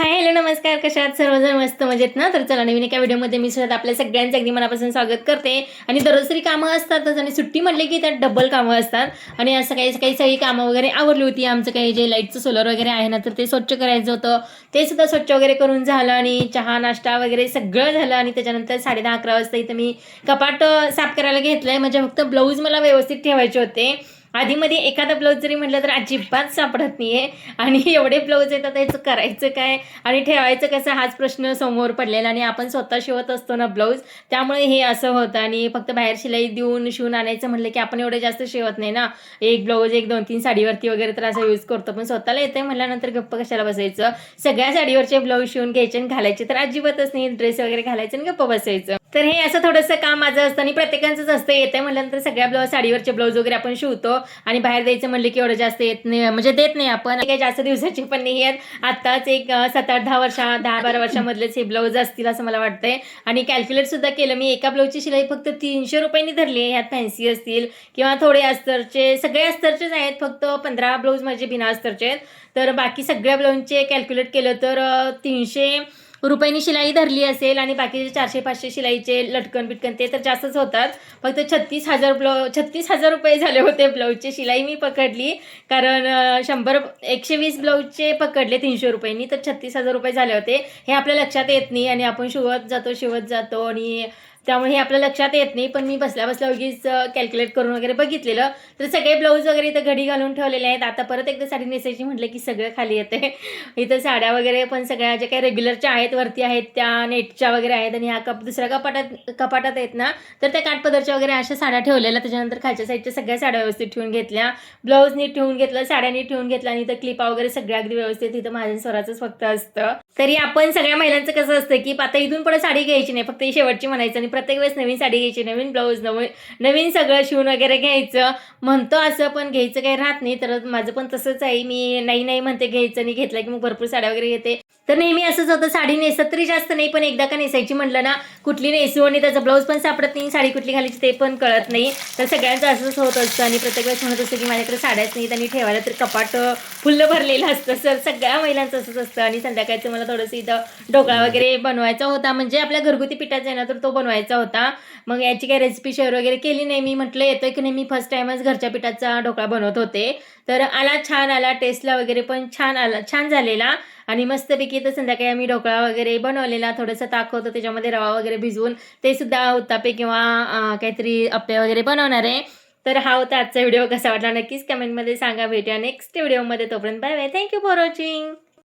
Hi hello नमस्कार कशा आहात? सर्वजण मस्त मजेत ना? तर चला नवीन एका व्हिडिओमध्ये मी सुद्धा आपल्या सगळ्यांचं अगदी मनापासून स्वागत करते. आणि दररोज तरी कामं असतातच आणि सुट्टी म्हटली की त्यात डबल कामं असतात. आणि असं काही काही सगळी कामं वगैरे आवरली होती. आमचं काही जे लाईटचं सोलर वगैरे आहे ना तर ते स्वच्छ करायचं होतं. ते सुद्धा स्वच्छ वगैरे करून झालं आणि चहा नाश्ता वगैरे सगळं झालं. आणि त्याच्यानंतर साडे दहा अकरा वाजता इथं मी कपाट साफ करायला घेतलं आहे म्हणजे फक्त ब्लाऊज मला व्यवस्थित ठेवायचे होते. आधीमध्ये एखादा ब्लाऊज जरी म्हटलं तर अजिबात सापडत नाहीये. आणि एवढे ब्लाऊज येतात याचं करायचं काय? आणि ठेवायचं कसं? हाच प्रश्न समोर पडलेला. आणि आपण स्वतः शिवत असतो ना ब्लाऊज त्यामुळे हे असं होतं. आणि फक्त बाहेर शिलाई देऊन शिवून आणायचं म्हटलं की आपण एवढं जास्त शिवत नाही ना. एक ब्लाऊज एक दोन तीन साडीवरती वगैरे तर असं यूज करतो. पण स्वतःला येतंय म्हटल्यानंतर गप्प कशाला बसायचं? सगळ्या साडीवरचे ब्लाऊज शिवून घ्यायचे आणि घालायचे. तर अजिबातच नाही. ड्रेस वगैरे घालायचे आणि गप्प बसायचं. तर हे असं थोडंसं काम माझं असतं आणि प्रत्येकाचंच असतं. येतंय म्हटल्यानंतर सगळ्या ब्लाऊज साडीवरचे ब्लाऊज वगैरे आपण शिवतो आणि बाहेर द्यायचं म्हणलं की एवढं जास्त येत नाही. म्हणजे देत नाही आपण. काही जास्त दिवसाची पण नाही आहेत. आत्ताच एक सात आठ दहा वर्षा दहा बारा वर्षामधलेच हे ब्लाऊज असतील असं मला वाटतंय. आणि कॅल्क्युलेट सुद्धा केलं. मी एका ब्लाऊजची शिलाई फक्त तीनशे रुपयांनी धरली आहे. ह्यात फॅन्सी असतील किंवा थोडे अस्तरचे सगळे अस्तरचेच आहेत. फक्त पंधरा ब्लाऊज माझे बिना अस्तरचे आहेत. तर बाकी सगळ्या ब्लाऊजचे कॅल्क्युलेट केलं तर तीनशे रुपयांनी शिलाई धरली असेल आणि बाकीचे चारशे पाचशे शिलाईचे लटकन बिटकन ते तर जास्तच होतात. फक्त छत्तीस हजार ब्लाऊ छत्तीस हजार रुपये झाले होते ब्लाऊजची. शिलाई मी पकडली. कारण शंभर एकशे वीस ब्लाऊजचे पकडले तीनशे रुपयांनी तर छत्तीस हजार रुपये झाले होते. हे आपल्या लक्षात येत नाही आणि आपण शिवत जातो शिवत जातो आणि त्यामुळे हे आपल्या लक्षात येत नाही पण मी बसल्या बसल्या उगीच कॅल्क्युलेट करून वगैरे बघितलेलं. तर सगळे ब्लाऊज वगैरे इथं घडी घालून ठेवलेले आहेत. आता परत एकदा साडी नेसायची म्हटलं की सगळं खाली येते इथं साड्या वगैरे पण सगळ्या ज्या काही रेग्युलरच्या आहेत वरती आहेत त्या नेटच्या वगैरे आहेत आणि ह्या कप दुसऱ्या कपाटात कपाटात आहेत ना तर त्या काटपदरच्या वगैरे अशा साड्या ठेवलेल्या. त्याच्यानंतर खालच्या साईडच्या सगळ्या साड्या व्यवस्थित ठेवून घेतल्या. ब्लाऊज नीट ठेवून घेतलं साड्या नीट ठेवून घेतल्या आणि इथं क्लिपा वगैरे सगळ्या अगदी व्यवस्थित इथं माझ्या स्वराचंच फक्त असतं. तरी आपण सगळ्या महिलांचं कसं असतं की आता इथून पुढे साडी घ्यायची नाही फक्त ही शेवटची म्हणायचं आणि प्रत्येक वेळेस नवीन साडी घ्यायची नवीन ब्लाऊज नवीन नवीन सगळं शिवून वगैरे घ्यायचं. म्हणतो असं पण घ्यायचं काही राहत नाही. तर माझं पण तसंच आहे. मी नाही नाही म्हणते घ्यायचं आणि घेतलं की मग भरपूर साड्या वगैरे घेते. तर नेहमी असंच होतं साडी नेसत तरी जास्त नाही पण एकदा का नेसायची म्हटलं ना कुठली नेसू आणि त्याचा ब्लाऊज पण सापडत नाही साडी कुठली घालायची ते पण कळत नाही. तर सगळ्यांचं असंच होत असतं आणि प्रत्येक वेळेस म्हणत असतं की माझ्याकडे साड्याच नाहीत आणि ठेवायला तर कपाट फुल्ल भरलेलं असतं. सर सगळ्या महिलांचं असंच असतं आणि संध्याकाळचं मला थोडंसं इथं ढोकळा वगैरे बनवायचा होता. म्हणजे आपल्या घरगुती पिठाचा आहे ना तर तो बनवायचा होता. मग याची काही रेसिपी शेअर वगैरे केली नाही. मी म्हटलं येतोय की नाही? मी फर्स्ट टाइमच घरच्या पिठाचा ढोकळा बनवत होते. तर आला छान आला टेस्टला वगैरे पण छान आला छान झालेला. आणि मस्तपैकी तर संध्याकाळी आम्ही ढोकळा वगैरे बनवलेला थोडंसं ताक होतं त्याच्यामध्ये रवा वगैरे भिजवून ते सुद्धा उत्तापे किंवा काहीतरी अप्पे वगैरे बनवणार आहे. तर हा होता आजचा व्हिडिओ कसा वाटला नक्कीच कमेंटमध्ये सांगा. भेटूया नेक्स्ट व्हिडिओमध्ये तोपर्यंत bye bye thank you for watching